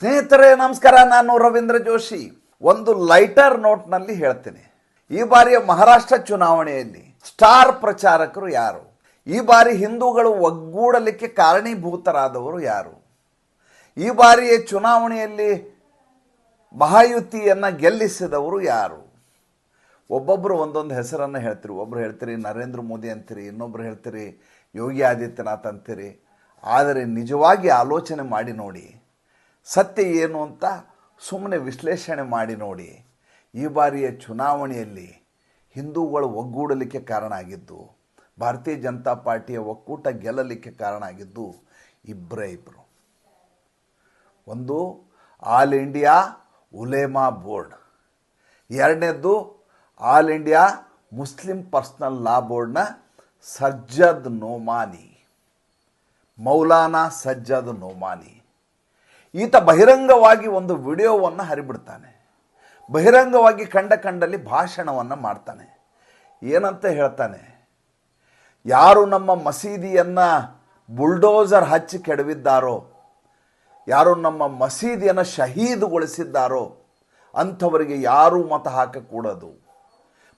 ಸ್ನೇಹಿತರೆ, ನಮಸ್ಕಾರ. ನಾನು ರವೀಂದ್ರ ಜೋಶಿ. ಒಂದು ಲೈಟರ್ ನೋಟ್ನಲ್ಲಿ ಹೇಳ್ತೇನೆ. ಈ ಬಾರಿಯ ಮಹಾರಾಷ್ಟ್ರ ಚುನಾವಣೆಯಲ್ಲಿ ಸ್ಟಾರ್ ಪ್ರಚಾರಕರು ಯಾರು? ಈ ಬಾರಿ ಹಿಂದೂಗಳು ಒಗ್ಗೂಡಲಿಕ್ಕೆ ಕಾರಣೀಭೂತರಾದವರು ಯಾರು? ಈ ಬಾರಿಯ ಚುನಾವಣೆಯಲ್ಲಿ ಮಹಾಯುತಿಯನ್ನು ಗೆಲ್ಲಿಸಿದವರು ಯಾರು? ಒಬ್ಬೊಬ್ಬರು ಒಂದೊಂದು ಹೆಸರನ್ನು ಹೇಳ್ತೀರಿ. ಒಬ್ಬರು ಹೇಳ್ತೀರಿ, ನರೇಂದ್ರ ಮೋದಿ ಅಂತೀರಿ, ಇನ್ನೊಬ್ರು ಹೇಳ್ತೀರಿ, ಯೋಗಿ ಆದಿತ್ಯನಾಥ್ ಅಂತೀರಿ. ಆದರೆ ನಿಜವಾಗಿ ಆಲೋಚನೆ ಮಾಡಿ ನೋಡಿ ಸತ್ಯ ಏನು ಅಂತ ಸುಮ್ಮನೆ ವಿಶ್ಲೇಷಣೆ ಮಾಡಿ ನೋಡಿ. ಈ ಬಾರಿಯ ಚುನಾವಣೆಯಲ್ಲಿ ಹಿಂದೂಗಳು ಒಗ್ಗೂಡಲಿಕ್ಕೆ ಕಾರಣ ಆಗಿದ್ದು, ಭಾರತೀಯ ಜನತಾ ಪಾರ್ಟಿಯ ಒಕ್ಕೂಟ ಗೆಲ್ಲಲಿಕ್ಕೆ ಕಾರಣ ಆಗಿದ್ದು ಇಬ್ಬರೇ ಇಬ್ಬರು ಒಂದು, ಆಲ್ ಇಂಡಿಯಾ ಉಲೇಮಾ ಬೋರ್ಡ್. ಎರಡನೇದ್ದು, all India Muslim personal law ಬೋರ್ಡ್ನ ಸಜ್ಜದ್ ನೋಮಾನಿ. ಮೌಲಾನಾ ಸಜ್ಜದ್ ನೋಮಾನಿ. ಈತ ಬಹಿರಂಗವಾಗಿ ಒಂದು ವಿಡಿಯೋವನ್ನು ಹರಿಬಿಡ್ತಾನೆ. ಬಹಿರಂಗವಾಗಿ ಕಂಡ ಕಂಡಲ್ಲಿ ಭಾಷಣವನ್ನು ಮಾಡ್ತಾನೆ. ಏನಂತ ಹೇಳ್ತಾನೆ? ಯಾರು ನಮ್ಮ ಮಸೀದಿಯನ್ನು ಬುಲ್ಡೋಸರ್ ಹಚ್ಚಿ ಕೆಡವಿದ್ದಾರೋ, ಯಾರು ನಮ್ಮ ಮಸೀದಿಯನ್ನು ಶಹೀದುಗೊಳಿಸಿದ್ದಾರೋ, ಅಂಥವರಿಗೆ ಯಾರೂ ಮತ ಹಾಕಕೂಡದು.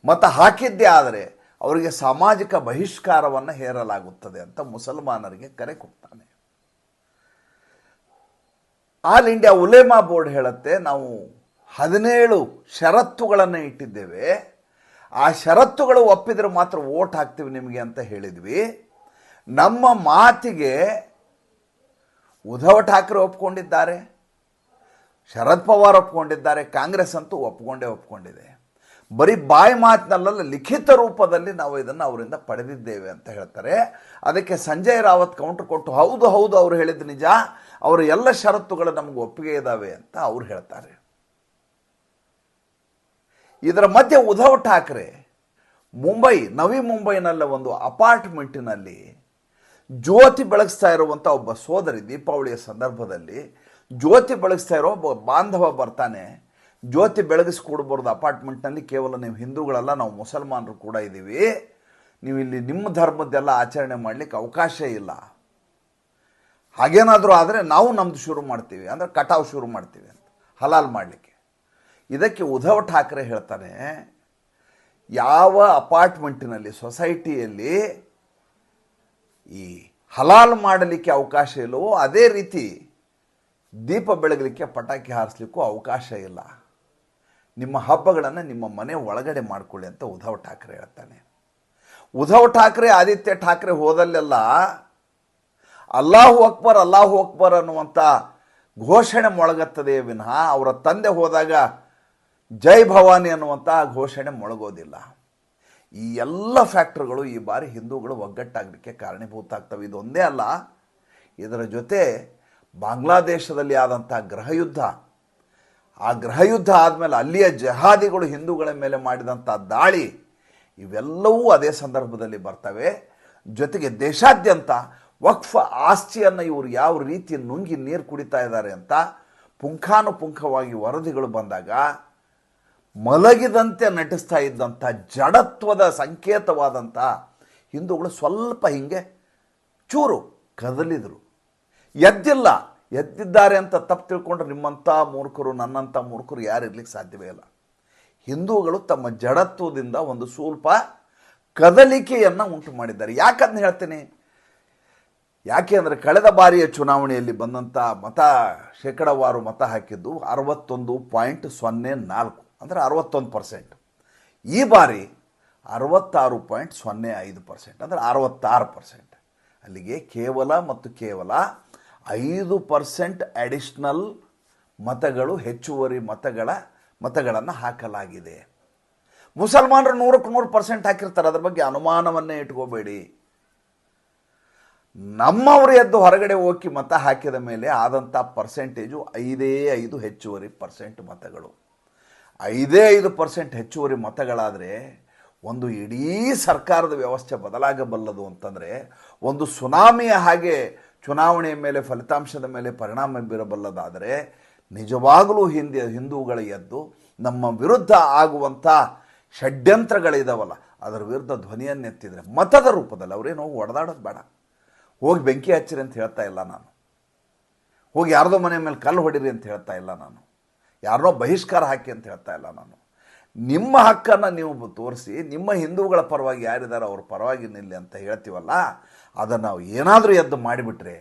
ಮತ ಹಾಕಿದ್ದೇ ಆದರೆ ಅವರಿಗೆ ಸಾಮಾಜಿಕ ಬಹಿಷ್ಕಾರವನ್ನು ಹೇರಲಾಗುತ್ತದೆ ಅಂತ ಮುಸಲ್ಮಾನರಿಗೆ ಕರೆ ಕೊಡ್ತಾನೆ. ಆಲ್ ಇಂಡಿಯಾ ಉಲೇಮಾ ಬೋರ್ಡ್ ಹೇಳುತ್ತೆ, ನಾವು ಹದಿನೇಳು ಷರತ್ತುಗಳನ್ನು ಇಟ್ಟಿದ್ದೇವೆ. ಆ ಷರತ್ತುಗಳು ಒಪ್ಪಿದರೆ ಮಾತ್ರ ಓಟ್ ಹಾಕ್ತೀವಿ ನಿಮಗೆ ಅಂತ ಹೇಳಿದ್ವಿ. ನಮ್ಮ ಮಾತಿಗೆ ಉದ್ಧವ್ ಠಾಕ್ರೆ ಒಪ್ಕೊಂಡಿದ್ದಾರೆ, ಶರದ್ ಪವಾರ್ ಒಪ್ಕೊಂಡಿದ್ದಾರೆ, ಕಾಂಗ್ರೆಸ್ ಅಂತೂ ಒಪ್ಕೊಂಡೇ ಒಪ್ಕೊಂಡಿದೆ. ಬರೀ ಬಾಯಿ ಮಾತಿನಲ್ಲ ಲಿಖಿತ ರೂಪದಲ್ಲಿ ನಾವು ಇದನ್ನು ಅವರಿಂದ ಪಡೆದಿದ್ದೇವೆ ಅಂತ ಹೇಳ್ತಾರೆ. ಅದಕ್ಕೆ ಸಂಜಯ್ ರಾವತ್ ಕೌಂಟರ್ ಕೊಟ್ಟು, ಹೌದು ಹೌದು, ಅವರು ಹೇಳಿದ್ದು ನಿಜ. ಅವರ ಎಲ್ಲ ಷರತ್ತುಗಳು ನಮಗೆ ಒಪ್ಪಿಗೆ ಇದ್ದಾವೆ ಅಂತ ಅವ್ರು ಹೇಳ್ತಾರೆ. ಇದರ ಮಧ್ಯೆ ಉದ್ಧವ್ ಠಾಕ್ರೆ, ಮುಂಬೈ, ನವಿ ಮುಂಬೈನಲ್ಲ ಒಂದು ಅಪಾರ್ಟ್ಮೆಂಟಿನಲ್ಲಿ ಜ್ಯೋತಿ ಬೆಳಗಿಸ್ತಾ ಇರುವಂಥ ಒಬ್ಬ ಸೋದರಿ ದೀಪಾವಳಿಯ ಸಂದರ್ಭದಲ್ಲಿ, ಜ್ಯೋತಿ ಬೆಳಗಿಸ್ತಾ ಇರೋ ಒಬ್ಬ ಬಾಂಧವ ಬರ್ತಾನೆ. ಜ್ಯೋತಿ ಬೆಳಗಿಸ್ಕೊಡ್ಬಾರ್ದು ಅಪಾರ್ಟ್ಮೆಂಟ್ನಲ್ಲಿ ಕೇವಲ ನೀವು ಹಿಂದೂಗಳಲ್ಲ, ನಾವು ಮುಸಲ್ಮಾನರು ಕೂಡ ಇದ್ದೀವಿ ನೀವು ಇಲ್ಲಿ ನಿಮ್ಮ ಧರ್ಮದ್ದೆಲ್ಲ ಆಚರಣೆ ಮಾಡಲಿಕ್ಕೆ ಅವಕಾಶ ಇಲ್ಲ. ಹಾಗೇನಾದರೂ ಆದರೆ ನಾವು ನಮ್ಮದು ಶುರು ಮಾಡ್ತೀವಿ, ಅಂದರೆ ಕಟಾವು ಶುರು ಮಾಡ್ತೀವಿ ಅಂತ, ಹಲಾಲ್ ಮಾಡಲಿಕ್ಕೆ. ಇದಕ್ಕೆ ಉದ್ಧವ್ ಠಾಕ್ರೆ ಹೇಳ್ತಾನೆ, ಯಾವ ಅಪಾರ್ಟ್ಮೆಂಟಿನಲ್ಲಿ, ಸೊಸೈಟಿಯಲ್ಲಿ ಈ ಹಲಾಲ್ ಮಾಡಲಿಕ್ಕೆ ಅವಕಾಶ ಇಲ್ಲವೋ ಅದೇ ರೀತಿ ದೀಪ ಬೆಳಗಲಿಕ್ಕೆ ಪಟಾಕಿ ಹಾರಿಸ್ಲಿಕ್ಕೂ ಅವಕಾಶ ಇಲ್ಲ. ನಿಮ್ಮ ಹಬ್ಬಗಳನ್ನು ನಿಮ್ಮ ಮನೆ ಒಳಗಡೆ ಮಾಡಿಕೊಳ್ಳಿ ಅಂತ ಉದ್ಧವ್ ಠಾಕ್ರೆ ಹೇಳ್ತಾನೆ. ಉದ್ಧವ್ ಠಾಕ್ರೆ, ಆದಿತ್ಯ ಠಾಕ್ರೆ ಹೋದಲ್ಲೆಲ್ಲ ಅಲ್ಲಾಹು ಅಕ್ಬರ್ ಅಲ್ಲಾಹು ಅಕ್ಬರ್ ಅನ್ನುವಂಥ ಘೋಷಣೆ ಮೊಳಗತ್ತದೆ ವಿನಃ ಅವರ ತಂದೆ ಹೋದಾಗ ಜೈ ಭವಾನಿ ಅನ್ನುವಂಥ ಘೋಷಣೆ ಮೊಳಗೋದಿಲ್ಲ. ಈ ಎಲ್ಲ ಫ್ಯಾಕ್ಟ್ರಿಗಳು ಈ ಬಾರಿ ಹಿಂದೂಗಳು ಒಗ್ಗಟ್ಟಾಗಲಿಕ್ಕೆ ಕಾರಣೀಭೂತ ಆಗ್ತವೆ ಇದೊಂದೇ ಅಲ್ಲ, ಇದರ ಜೊತೆ ಬಾಂಗ್ಲಾದೇಶದಲ್ಲಿ ಆದಂಥ ಗೃಹಯುದ್ಧ ಆ ಗೃಹಯುದ್ಧ ಆದಮೇಲೆ ಅಲ್ಲಿಯ ಜಹಾದಿಗಳು ಹಿಂದೂಗಳ ಮೇಲೆ ಮಾಡಿದಂಥ ದಾಳಿ, ಇವೆಲ್ಲವೂ ಅದೇ ಸಂದರ್ಭದಲ್ಲಿ ಬರ್ತವೆ. ಜೊತೆಗೆ ದೇಶಾದ್ಯಂತ ವಕ್ಫ ಆಸ್ತಿಯನ್ನು ಇವರು ಯಾವ ರೀತಿ ನುಂಗಿ ನೀರು ಕುಡಿತಾ ಇದ್ದಾರೆ ಅಂತ ಪುಂಖಾನುಪುಂಖವಾಗಿ ವರದಿಗಳು ಬಂದಾಗ ಮಲಗಿದಂತೆ ನಟಿಸ್ತಾ ಇದ್ದಂಥ ಜಡತ್ವದ ಸಂಕೇತವಾದಂಥ ಹಿಂದೂಗಳು ಸ್ವಲ್ಪ ಹಿಂಗೆ ಚೂರು ಕದಲಿದರು. ಎದ್ದಿಲ್ಲ. ಎದ್ದಿದ್ದಾರೆ ಅಂತ ತಪ್ಪು ತಿಳ್ಕೊಂಡ್ರೆ ನಿಮ್ಮಂಥ ಮೂರ್ಖರು, ನನ್ನಂಥ ಮೂರ್ಖರು ಯಾರು ಇರ್ಲಿಕ್ಕೆ ಸಾಧ್ಯವೇ ಇಲ್ಲ. ಹಿಂದೂಗಳು ತಮ್ಮ ಜಡತ್ವದಿಂದ ಒಂದು ಸ್ವಲ್ಪ ಕದಲಿಕೆಯನ್ನು ಉಂಟು ಮಾಡಿದ್ದಾರೆ. ಯಾಕಂತ ಹೇಳ್ತೀನಿ? ಯಾಕೆ ಅಂದರೆ ಕಳೆದ ಬಾರಿಯ ಚುನಾವಣೆಯಲ್ಲಿ ಬಂದಂಥ ಮತ, ಶೇಕಡವಾರು ಮತ ಹಾಕಿದ್ದು ಅರವತ್ತೊಂದು ಪಾಯಿಂಟ್ ಸೊನ್ನೆ ನಾಲ್ಕು, ಅಂದರೆ ಅರವತ್ತೊಂದು ಪರ್ಸೆಂಟ್. ಈ ಬಾರಿ ಅರವತ್ತಾರು ಪಾಯಿಂಟ್ ಸೊನ್ನೆ ಐದು ಪರ್ಸೆಂಟ್, ಅಂದರೆ ಅರವತ್ತಾರು ಪರ್ಸೆಂಟ್. ಅಲ್ಲಿಗೆ ಕೇವಲ ಮತ್ತು ಕೇವಲ ಐದು ಪರ್ಸೆಂಟ್ ಅಡಿಷ್ನಲ್ ಮತಗಳು, ಹೆಚ್ಚುವರಿ ಮತಗಳ, ಮತಗಳನ್ನು ಹಾಕಲಾಗಿದೆ. ಮುಸಲ್ಮಾನರು ನೂರಕ್ಕೆ ನೂರು ಪರ್ಸೆಂಟ್ ಹಾಕಿರ್ತಾರೆ. ಅದ್ರ ಬಗ್ಗೆ ಅನುಮಾನವನ್ನೇ ಇಟ್ಕೋಬೇಡಿ. ನಮ್ಮವರು ಎದ್ದು ಹೊರಗಡೆ ಹೋಗಿ ಮತ ಹಾಕಿದ ಮೇಲೆ ಆದಂಥ ಪರ್ಸೆಂಟೇಜು ಐದೇ ಐದು ಹೆಚ್ಚುವರಿ ಪರ್ಸೆಂಟ್ ಮತಗಳು. ಐದೇ ಐದು ಪರ್ಸೆಂಟ್ ಹೆಚ್ಚುವರಿ ಮತಗಳಾದರೆ ಒಂದು ಇಡೀ ಸರ್ಕಾರದ ವ್ಯವಸ್ಥೆ ಬದಲಾಗಬಲ್ಲದು ಅಂತಂದರೆ ಒಂದು ಸುನಾಮಿಯ ಹಾಗೆ ಚುನಾವಣೆಯ ಮೇಲೆ ಫಲಿತಾಂಶದ ಮೇಲೆ ಪರಿಣಾಮ ಬೀರಬಲ್ಲದಾದರೆ ನಿಜವಾಗಲೂ ಹಿಂದೆ ಹಿಂದೂಗಳ ಎದ್ದು ನಮ್ಮ ವಿರುದ್ಧ ಆಗುವಂಥ ಷಡ್ಯಂತ್ರಗಳಿದಾವಲ್ಲ, ಅದರ ವಿರುದ್ಧ ಧ್ವನಿಯನ್ನೆತ್ತಿದರೆ ಮತದ ರೂಪದಲ್ಲಿ ಅವರೇನು ಹೋಗಿ ಹೊಡೆದಾಡೋದು ಬೇಡ. ಹೋಗಿ ಬೆಂಕಿ ಹಚ್ಚಿರಿ ಅಂತ ಹೇಳ್ತಾ ಇಲ್ಲ ನಾನು. ಹೋಗಿ ಯಾರದೋ ಮನೆ ಮೇಲೆ ಕಲ್ಲು ಹೊಡಿರಿ ಅಂತ ಹೇಳ್ತಾ ಇಲ್ಲ ನಾನು. ಯಾರನ್ನೋ ಬಹಿಷ್ಕಾರ ಹಾಕಿ ಅಂತ ಹೇಳ್ತಾ ಇಲ್ಲ ನಾನು. ನಿಮ್ಮ ಹಕ್ಕನ್ನು ನೀವು ತೋರಿಸಿ, ನಿಮ್ಮ ಹಿಂದೂಗಳ ಪರವಾಗಿ ಯಾರಿದ್ದಾರೆ ಅವ್ರ ಪರವಾಗಿ ನಿಲ್ಲಿ ಅಂತ ಹೇಳ್ತೀವಲ್ಲ ಅದನ್ನು ನಾವು ಏನಾದರೂ ಎದ್ದು ಮಾಡಿಬಿಟ್ರೆ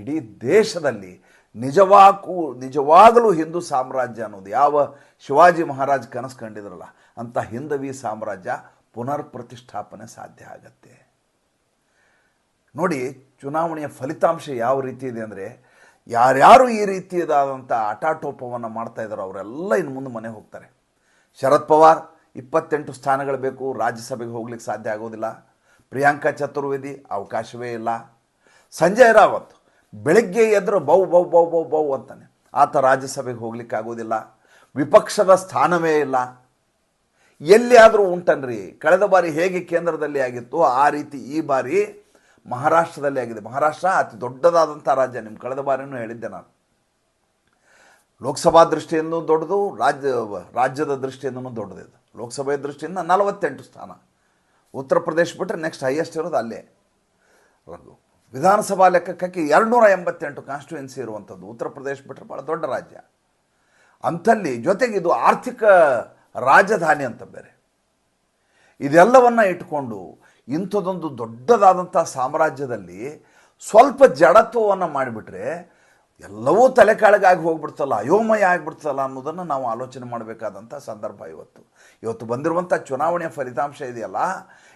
ಇಡೀ ದೇಶದಲ್ಲಿ ನಿಜವಾಗೂ ನಿಜವಾಗಲೂ ಹಿಂದೂ ಸಾಮ್ರಾಜ್ಯ ಅನ್ನೋದು ಯಾವ ಶಿವಾಜಿ ಮಹಾರಾಜ್ ಕನಸು ಕಂಡಿದ್ರಲ್ಲ ಅಂಥ ಹಿಂದವಿ ಸಾಮ್ರಾಜ್ಯ ಪುನರ್ ಪ್ರತಿಷ್ಠಾಪನೆ ಸಾಧ್ಯ ಆಗತ್ತೆ. ನೋಡಿ, ಚುನಾವಣೆಯ ಫಲಿತಾಂಶ ಯಾವ ರೀತಿ ಇದೆ ಅಂದರೆ, ಯಾರ್ಯಾರು ಈ ರೀತಿಯದಾದಂಥ ಆಟಾಟೋಪವನ್ನು ಮಾಡ್ತಾ ಇದ್ದಾರೋ ಅವರೆಲ್ಲ ಇನ್ನು ಮುಂದೆ ಮನೆ ಹೋಗ್ತಾರೆ. ಶರದ್ ಪವಾರ್ ಇಪ್ಪತ್ತೆಂಟು ಸ್ಥಾನಗಳು ಬೇಕು, ರಾಜ್ಯಸಭೆಗೆ ಹೋಗ್ಲಿಕ್ಕೆ ಸಾಧ್ಯ ಆಗೋದಿಲ್ಲ. ಪ್ರಿಯಾಂಕಾ ಚತುರ್ವೇದಿ, ಅವಕಾಶವೇ ಇಲ್ಲ. ಸಂಜಯ್ ರಾವತ್ ಬೆಳಗ್ಗೆ ಎದ್ರು ಬೌ ಬೌ ಬೌ ಬೌ ಬೌ ಅಂತಾನೆ. ಆತ ರಾಜ್ಯಸಭೆಗೆ ಹೋಗ್ಲಿಕ್ಕಾಗೋದಿಲ್ಲ ವಿಪಕ್ಷದ ಸ್ಥಾನವೇ ಇಲ್ಲ. ಎಲ್ಲಿಯಾದರೂ ಉಂಟನ್ರಿ. ಕಳೆದ ಬಾರಿ ಹೇಗೆ ಕೇಂದ್ರದಲ್ಲಿ ಆಗಿತ್ತು? ಆ ರೀತಿ ಈ ಬಾರಿ ಮಹಾರಾಷ್ಟ್ರದಲ್ಲಿ ಆಗಿದೆ. ಮಹಾರಾಷ್ಟ್ರ ಅತಿ ದೊಡ್ಡದಾದಂಥ ರಾಜ್ಯ. ನಿಮ್ಮ ಕಳೆದ ಬಾರಿನೂ ಹೇಳಿದ್ದೆ ನಾನು. ಲೋಕಸಭಾ ದೃಷ್ಟಿಯಿಂದ ದೊಡ್ಡದು, ರಾಜ್ಯ, ರಾಜ್ಯದ ದೃಷ್ಟಿಯಿಂದನೂ ದೊಡ್ಡದಿದೆ. ಲೋಕಸಭೆಯ ದೃಷ್ಟಿಯಿಂದ ನಲವತ್ತೆಂಟು ಸ್ಥಾನ. ಉತ್ತರ ಪ್ರದೇಶ ಬಿಟ್ಟರೆ ನೆಕ್ಸ್ಟ್ ಹೈಯೆಸ್ಟ್ ಇರೋದು ಅಲ್ಲೇ. ವಿಧಾನಸಭಾ ಲೆಕ್ಕಕ್ಕೆ ಎರಡುನೂರ ಎಂಬತ್ತೆಂಟು ಕಾನ್ಸ್ಟಿಟ್ಯೂನ್ಸಿ ಇರುವಂಥದ್ದು ಉತ್ತರ ಪ್ರದೇಶ ಬಿಟ್ಟರೆ ಭಾಳ ದೊಡ್ಡ ರಾಜ್ಯ. ಅಂಥಲ್ಲಿ ಜೊತೆಗೆ ಇದು ಆರ್ಥಿಕ ರಾಜಧಾನಿ ಅಂತ ಬೇರೆ. ಇದೆಲ್ಲವನ್ನ ಇಟ್ಕೊಂಡು ಇಂಥದ್ದೊಂದು ದೊಡ್ಡದಾದಂಥ ಸಾಮ್ರಾಜ್ಯದಲ್ಲಿ ಸ್ವಲ್ಪ ಜಡತ್ವವನ್ನು ಮಾಡಿಬಿಟ್ರೆ ಎಲ್ಲವೂ ತಲೆ ಕಾಳಗಾಗಿ ಹೋಗ್ಬಿಡ್ತಲ್ಲ, ಅಯೋಮಯ ಆಗಿಬಿಡ್ತಲ್ಲ ಅನ್ನೋದನ್ನು ನಾವು ಆಲೋಚನೆ ಮಾಡಬೇಕಾದಂಥ ಸಂದರ್ಭ ಇವತ್ತು. ಇವತ್ತು ಬಂದಿರುವಂಥ ಚುನಾವಣೆಯ ಫಲಿತಾಂಶ ಇದೆಯಲ್ಲ,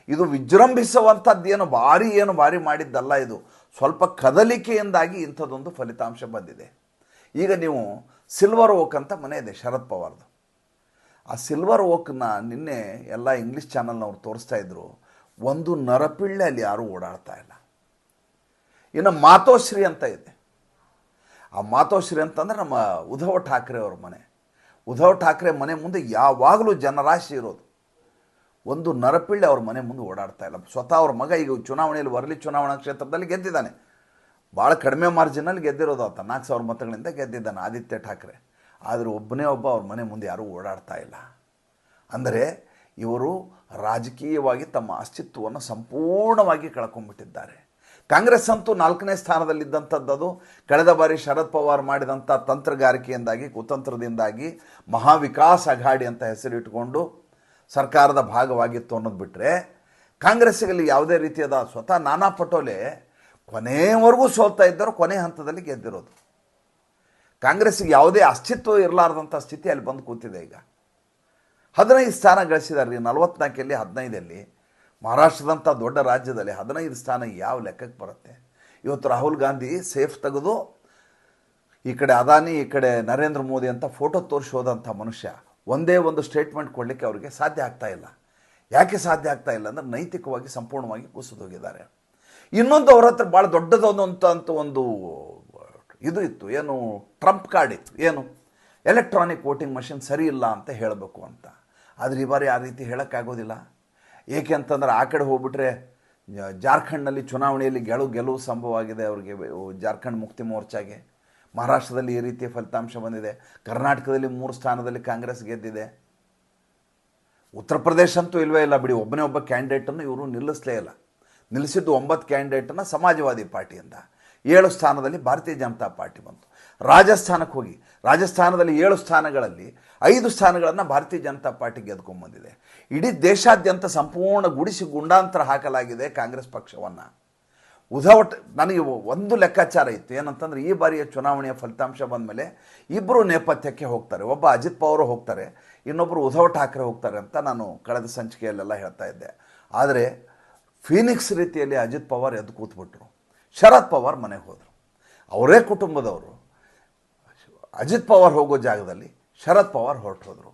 ಇದು ವಿಜೃಂಭಿಸುವಂಥದ್ದು ಏನು, ಭಾರಿ ಏನು, ಭಾರಿ ಮಾಡಿದ್ದಲ್ಲ ಇದು. ಸ್ವಲ್ಪ ಕದಲಿಕೆಯಿಂದಾಗಿ ಇಂಥದ್ದೊಂದು ಫಲಿತಾಂಶ ಬಂದಿದೆ. ಈಗ ನೀವು ಸಿಲ್ವರ್ ಓಕ್ ಅಂತ ಮನೆ ಇದೆ, ಶರದ್ ಪವಾರ್ದು ಆ ಸಿಲ್ವರ್ ಓಕ್ನ ನಿನ್ನೆ ಎಲ್ಲ ಇಂಗ್ಲೀಷ್ ಚಾನಲ್ನವ್ರು ತೋರಿಸ್ತಾ ಇದ್ರು, ಒಂದು ನರಪಿಳ್ಳೆ ಅಲ್ಲಿ ಯಾರೂ ಓಡಾಡ್ತಾ ಇಲ್ಲ. ಇನ್ನು ಮಾತೋಶ್ರೀ ಅಂತ ಇದೆ. ಆ ಮಾತೋಶ್ರೀ ಅಂತಂದ್ರೆ ನಮ್ಮ ಉದ್ಧವ್ ಠಾಕ್ರೆ ಅವ್ರ ಮನೆ. ಉದ್ಧವ್ ಠಾಕ್ರೆ ಮನೆ ಮುಂದೆ ಯಾವಾಗಲೂ ಜನರಾಶಿ ಇರೋದು. ಒಂದು ನರಪಿಳ್ಳೆ ಅವ್ರ ಮನೆ ಮುಂದೆ ಓಡಾಡ್ತಾ ಇಲ್ಲ. ಸ್ವತಃ ಅವ್ರ ಮಗ ಈಗ ಚುನಾವಣೆಯಲ್ಲಿ ಬರಲಿ, ಚುನಾವಣಾ ಕ್ಷೇತ್ರದಲ್ಲಿ ಗೆದ್ದಿದ್ದಾನೆ. ಭಾಳ ಕಡಿಮೆ ಮಾರ್ಜಿನಲ್ಲಿ ಗೆದ್ದಿರೋದು ಆತ. ನಾಲ್ಕು ಸಾವಿರ ಮತಗಳಿಂದ ಗೆದ್ದಿದ್ದಾನೆ ಆದಿತ್ಯ ಠಾಕ್ರೆ. ಆದರೆ ಒಬ್ಬನೇ ಒಬ್ಬ ಅವ್ರ ಮನೆ ಮುಂದೆ ಯಾರೂ ಓಡಾಡ್ತಾ ಇಲ್ಲ. ಅಂದರೆ ಇವರು ರಾಜಕೀಯವಾಗಿ ತಮ್ಮ ಅಸ್ತಿತ್ವವನ್ನು ಸಂಪೂರ್ಣವಾಗಿ ಕಳ್ಕೊಂಡ್ಬಿಟ್ಟಿದ್ದಾರೆ. ಕಾಂಗ್ರೆಸ್ ಅಂತೂ ನಾಲ್ಕನೇ ಸ್ಥಾನದಲ್ಲಿದ್ದಂಥದ್ದು ಕಳೆದ ಬಾರಿ ಶರದ್ ಪವಾರ್ ಮಾಡಿದಂಥ ತಂತ್ರಗಾರಿಕೆಯಿಂದಾಗಿ, ಕುತಂತ್ರದಿಂದಾಗಿ ಮಹಾವಿಕಾಸ್ ಅಘಾಡಿ ಅಂತ ಹೆಸರಿಟ್ಟುಕೊಂಡು ಸರ್ಕಾರದ ಭಾಗವಾಗಿತ್ತು ಅನ್ನೋದು ಬಿಟ್ಟರೆ ಕಾಂಗ್ರೆಸ್ಸಿಗಲ್ಲಿ ಯಾವುದೇ ರೀತಿಯಾದ ಸ್ವತಃ ನಾನಾ ಪಟೋಲೆ ಕೊನೆಯವರೆಗೂ ಸೋಲ್ತಾ ಇದ್ದರು ಕೊನೆ ಹಂತದಲ್ಲಿ ಗೆದ್ದಿರೋದು. ಕಾಂಗ್ರೆಸ್ಸಿಗೆ ಯಾವುದೇ ಅಸ್ತಿತ್ವ ಇರಲಾರ್ದಂಥ ಸ್ಥಿತಿ ಅಲ್ಲಿ ಬಂದು ಕೂತಿದೆ ಈಗ. ಹದಿನೈದು ಸ್ಥಾನ ಗಳಿಸಿದ್ದಾರೆ. ನಲವತ್ನಾಲ್ಕಲ್ಲಿ ಹದಿನೈದಲ್ಲಿ ಮಹಾರಾಷ್ಟ್ರದಂಥ ದೊಡ್ಡ ರಾಜ್ಯದಲ್ಲಿ ಹದಿನೈದು ಸ್ಥಾನ ಯಾವ ಲೆಕ್ಕಕ್ಕೆ ಬರುತ್ತೆ? ಇವತ್ತು ರಾಹುಲ್ ಗಾಂಧಿ ಸೇಫ್ ತೆಗೆದು ಈ ಕಡೆ ಅದಾನಿ, ಈ ಕಡೆ ನರೇಂದ್ರ ಮೋದಿ ಅಂತ ಫೋಟೋ ತೋರಿಸೋದಂಥ ಮನುಷ್ಯ ಒಂದೇ ಒಂದು ಸ್ಟೇಟ್ಮೆಂಟ್ ಕೊಡಲಿಕ್ಕೆ ಅವರಿಗೆ ಸಾಧ್ಯ ಆಗ್ತಾ ಇಲ್ಲ. ಯಾಕೆ ಸಾಧ್ಯ ಆಗ್ತಾ ಇಲ್ಲ ಅಂದರೆ ನೈತಿಕವಾಗಿ ಸಂಪೂರ್ಣವಾಗಿ ಕುಸಿದೋಗಿದ್ದಾರೆ ಇನ್ನೊಂದು ಅವ್ರ ಹತ್ರ ಭಾಳ ದೊಡ್ಡದೊಂದು ಒಂದು ಇದು ಇತ್ತು. ಏನು ಟ್ರಂಪ್ ಕಾರ್ಡ್ ಇತ್ತು. ಏನು? ಎಲೆಕ್ಟ್ರಾನಿಕ್ ವೋಟಿಂಗ್ ಮಷಿನ್ ಸರಿ ಇಲ್ಲ ಅಂತ ಹೇಳಬೇಕು ಅಂತ. ಆದರೆ ಈ ಬಾರಿ ಆ ರೀತಿ ಹೇಳೋಕ್ಕಾಗೋದಿಲ್ಲ. ಏಕೆ ಅಂತಂದ್ರೆ ಆ ಕಡೆ ಹೋಗ್ಬಿಟ್ರೆ ಜಾರ್ಖಂಡ್ನಲ್ಲಿ ಚುನಾವಣೆಯಲ್ಲಿ ಗೆಲುವು ಗೆಲುವು ಸಂಭವ ಆಗಿದೆ ಅವರಿಗೆ ಜಾರ್ಖಂಡ್ ಮುಕ್ತಿ ಮೋರ್ಚಾಗೆ. ಮಹಾರಾಷ್ಟ್ರದಲ್ಲಿ ಈ ರೀತಿಯ ಫಲಿತಾಂಶ ಬಂದಿದೆ. ಕರ್ನಾಟಕದಲ್ಲಿ ಮೂರು ಸ್ಥಾನದಲ್ಲಿ ಕಾಂಗ್ರೆಸ್ ಗೆದ್ದಿದೆ. ಉತ್ತರ ಪ್ರದೇಶ ಅಂತೂ ಇಲ್ವೇ ಇಲ್ಲ ಬಿಡಿ, ಒಬ್ಬನೇ ಒಬ್ಬ ಕ್ಯಾಂಡಿಡೇಟನ್ನು ಇವರು ನಿಲ್ಲಿಸಲೇ ಇಲ್ಲ. ನಿಲ್ಲಿಸಿದ್ದು ಒಂಬತ್ತು ಕ್ಯಾಂಡಿಡೇಟನ್ನು ಸಮಾಜವಾದಿ ಪಾರ್ಟಿಯಿಂದ ಏಳು ಸ್ಥಾನದಲ್ಲಿ ಭಾರತೀಯ ಜನತಾ ಪಾರ್ಟಿ ಬಂತು. ರಾಜಸ್ಥಾನಕ್ಕೆ ಹೋಗಿ ರಾಜಸ್ಥಾನದಲ್ಲಿ ಏಳು ಸ್ಥಾನಗಳಲ್ಲಿ ಐದು ಸ್ಥಾನಗಳನ್ನು ಭಾರತೀಯ ಜನತಾ ಪಾರ್ಟಿ ಗೆದ್ಕೊಂಡ್ಬಂದಿದೆ ಇಡೀ ದೇಶಾದ್ಯಂತ ಸಂಪೂರ್ಣ ಗುಡಿಸಿ ಗುಂಡಾಂತರ ಹಾಕಲಾಗಿದೆ ಕಾಂಗ್ರೆಸ್ ಪಕ್ಷವನ್ನು. ಉದಾವಟ್ ನನಗೆ ಒಂದು ಲೆಕ್ಕಾಚಾರ ಇತ್ತು. ಏನಂತಂದ್ರೆ ಈ ಬಾರಿಯ ಚುನಾವಣೆಯ ಫಲಿತಾಂಶ ಬಂದ ಮೇಲೆ ಇಬ್ಬರು ನೇಪಥ್ಯಕ್ಕೆ ಹೋಗ್ತಾರೆ. ಒಬ್ಬ ಅಜಿತ್ ಪವಾರ್ ಹೋಗ್ತಾರೆ ಇನ್ನೊಬ್ಬರು ಉದ್ಧವ್ ಠಾಕ್ರೆ ಹೋಗ್ತಾರೆ ಅಂತ ನಾನು ಕಳೆದ ಸಂಚಿಕೆಯಲ್ಲೆಲ್ಲ ಹೇಳ್ತಾ ಇದ್ದೆ. ಆದರೆ ಫೀನಿಕ್ಸ್ ರೀತಿಯಲ್ಲಿ ಅಜಿತ್ ಪವಾರ್ ಎದ್ದು ಕೂತ್ಬಿಟ್ರು. ಶರದ್ ಪವಾರ್ ಮನೆಗೆ ಹೋದರು. ಅವರೇ ಕುಟುಂಬದವರು. ಅಜಿತ್ ಪವಾರ್ ಹೋಗೋ ಜಾಗದಲ್ಲಿ ಶರದ್ ಪವಾರ್ ಹೊರಟೋದ್ರು.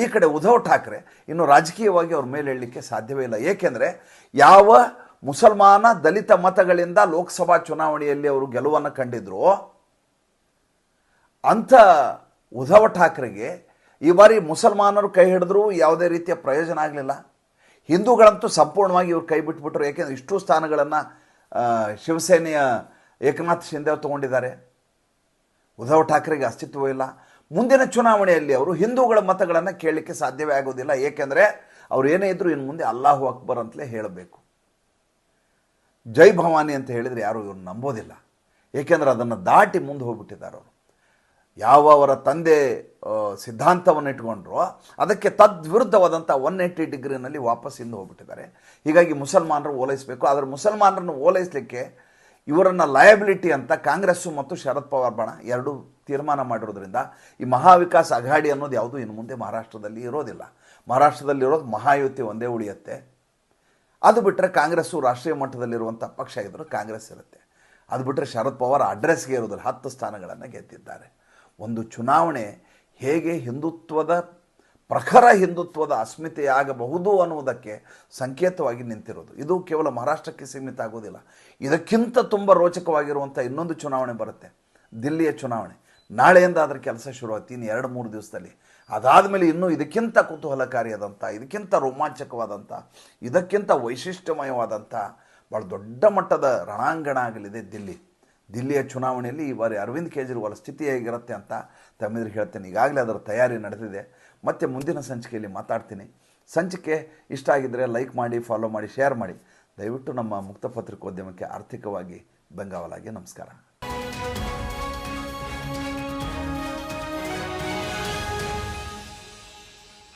ಈ ಕಡೆ ಉದ್ಧವ್ ಠಾಕ್ರೆ ಇನ್ನು ರಾಜಕೀಯವಾಗಿ ಅವ್ರ ಮೇಲೆ ಹೇಳಲಿಕ್ಕೆ ಸಾಧ್ಯವೇ ಇಲ್ಲ. ಏಕೆಂದರೆ ಯಾವ ಮುಸಲ್ಮಾನ ದಲಿತ ಮತಗಳಿಂದ ಲೋಕಸಭಾ ಚುನಾವಣೆಯಲ್ಲಿ ಅವರು ಗೆಲುವನ್ನು ಕಂಡಿದ್ರು, ಅಂಥ ಉದ್ಧವ್ ಠಾಕ್ರೆಗೆ ಈ ಬಾರಿ ಮುಸಲ್ಮಾನರು ಕೈ ಹಿಡಿದ್ರು, ಯಾವುದೇ ರೀತಿಯ ಪ್ರಯೋಜನ ಆಗಲಿಲ್ಲ. ಹಿಂದೂಗಳಂತೂ ಸಂಪೂರ್ಣವಾಗಿ ಇವ್ರು ಕೈ ಬಿಟ್ಬಿಟ್ರು. ಏಕೆಂದರೆ ಇಷ್ಟು ಸ್ಥಾನಗಳನ್ನು ಶಿವಸೇನೆಯ ಏಕನಾಥ್ ಶಿಂದೆ ತಗೊಂಡಿದ್ದಾರೆ. ಉದ್ಧವ್ ಠಾಕ್ರೆಗೆ ಅಸ್ತಿತ್ವ ಇಲ್ಲ. ಮುಂದಿನ ಚುನಾವಣೆಯಲ್ಲಿ ಅವರು ಹಿಂದೂಗಳ ಮತಗಳನ್ನು ಕೇಳಲಿಕ್ಕೆ ಸಾಧ್ಯವೇ ಆಗೋದಿಲ್ಲ. ಏಕೆಂದರೆ ಅವ್ರು ಏನೇ ಇದ್ದರೂ ಇನ್ನು ಮುಂದೆ ಅಲ್ಲಾಹು ಅಕ್ಬರ್ ಅಂತಲೇ ಹೇಳಬೇಕು. ಜೈ ಭವಾನಿ ಅಂತ ಹೇಳಿದರೆ ಯಾರು ಇವ್ರು ನಂಬೋದಿಲ್ಲ. ಏಕೆಂದರೆ ಅದನ್ನು ದಾಟಿ ಮುಂದೆ ಹೋಗ್ಬಿಟ್ಟಿದ್ದಾರೆ ಅವರು. ಯಾವ ಅವರ ತಂದೆ ಸಿದ್ಧಾಂತವನ್ನು ಇಟ್ಕೊಂಡ್ರು, ಅದಕ್ಕೆ ತದ್ವಿರುದ್ಧವಾದಂಥ ಒನ್ ಏಯ್ಟಿ ಡಿಗ್ರಿನಲ್ಲಿ ವಾಪಸ್ ಹಿಂದೆ ಹೋಗ್ಬಿಟ್ಟಿದ್ದಾರೆ. ಹೀಗಾಗಿ ಮುಸಲ್ಮಾನರು ಓಲೈಸಬೇಕು. ಆದರೆ ಮುಸಲ್ಮಾನರನ್ನು ಓಲೈಸಲಿಕ್ಕೆ ಇವರನ್ನು ಲಯಬಿಲಿಟಿ ಅಂತ ಕಾಂಗ್ರೆಸ್ಸು ಮತ್ತು ಶರದ್ ಪವಾರ್ ಬಣ ಎರಡೂ ತೀರ್ಮಾನ ಮಾಡಿರೋದ್ರಿಂದ ಈ ಮಹಾವಿಕಾಸ್ ಅಘಾಡಿ ಅನ್ನೋದು ಯಾವುದೂ ಇನ್ನು ಮುಂದೆ ಮಹಾರಾಷ್ಟ್ರದಲ್ಲಿ ಇರೋದಿಲ್ಲ. ಮಹಾರಾಷ್ಟ್ರದಲ್ಲಿರೋದು ಮಹಾಯುತಿ ಒಂದೇ ಉಳಿಯುತ್ತೆ. ಅದು ಬಿಟ್ಟರೆ ಕಾಂಗ್ರೆಸ್ಸು ರಾಷ್ಟ್ರೀಯ ಮಟ್ಟದಲ್ಲಿರುವಂಥ ಪಕ್ಷ ಇದ್ದರೂ ಕಾಂಗ್ರೆಸ್ ಇರುತ್ತೆ. ಅದು ಬಿಟ್ಟರೆ ಶರದ್ ಪವಾರ್ ಅಡ್ರೆಸ್ಗೆ ಇರೋದಿಲ್ಲ ಹತ್ತು ಸ್ಥಾನಗಳನ್ನು ಗೆದ್ದಿದ್ದಾರೆ. ಒಂದು ಚುನಾವಣೆ ಹೇಗೆ ಹಿಂದುತ್ವದ ಪ್ರಖರ ಹಿಂದುತ್ವದ ಅಸ್ಮಿತೆಯಾಗಬಹುದು ಅನ್ನುವುದಕ್ಕೆ ಸಂಕೇತವಾಗಿ ನಿಂತಿರೋದು. ಇದು ಕೇವಲ ಮಹಾರಾಷ್ಟ್ರಕ್ಕೆ ಸೀಮಿತ ಆಗೋದಿಲ್ಲ. ಇದಕ್ಕಿಂತ ತುಂಬ ರೋಚಕವಾಗಿರುವಂಥ ಇನ್ನೊಂದು ಚುನಾವಣೆ ಬರುತ್ತೆ. ದಿಲ್ಲಿಯ ಚುನಾವಣೆ. ನಾಳೆಯಿಂದ ಅದರ ಕೆಲಸ ಶುರುವಾಗ್ತಿ ಇನ್ನು ಎರಡು ಮೂರು ದಿವಸದಲ್ಲಿ. ಅದಾದಮೇಲೆ ಇನ್ನೂ ಇದಕ್ಕಿಂತ ಕುತೂಹಲಕಾರಿಯಾದಂಥ, ಇದಕ್ಕಿಂತ ರೋಮಾಂಚಕವಾದಂಥ, ಇದಕ್ಕಿಂತ ವೈಶಿಷ್ಟ್ಯಮಯವಾದಂಥ ಭಾಳ ದೊಡ್ಡ ಮಟ್ಟದ ರಣಾಂಗಣ ಆಗಲಿದೆ ದಿಲ್ಲಿ. ದಿಲ್ಲಿಯ ಚುನಾವಣೆಯಲ್ಲಿ ಈ ಬಾರಿ ಅರವಿಂದ್ ಕೇಜ್ರಿವಾಲ್ ಸ್ಥಿತಿ ಹೇಗಿರುತ್ತೆ ಅಂತ ತಮ್ಮೆದುರು ಹೇಳ್ತೇನೆ. ಈಗಾಗಲೇ ಅದರ ತಯಾರಿ ನಡೆದಿದೆ. ಮತ್ತು ಮುಂದಿನ ಸಂಚಿಕೆಯಲ್ಲಿ ಮಾತಾಡ್ತೀನಿ. ಸಂಚಿಕೆ ಇಷ್ಟ ಆಗಿದ್ದರೆ ಲೈಕ್ ಮಾಡಿ ಫಾಲೋ ಮಾಡಿ ಶೇರ್ ಮಾಡಿ. ದಯವಿಟ್ಟು ನಮ್ಮ ಮುಕ್ತ ಪತ್ರಿಕೋದ್ಯಮಕ್ಕೆ ಆರ್ಥಿಕವಾಗಿ ಬೆಂಗಾವಲಾಗಿ ನಮಸ್ಕಾರ.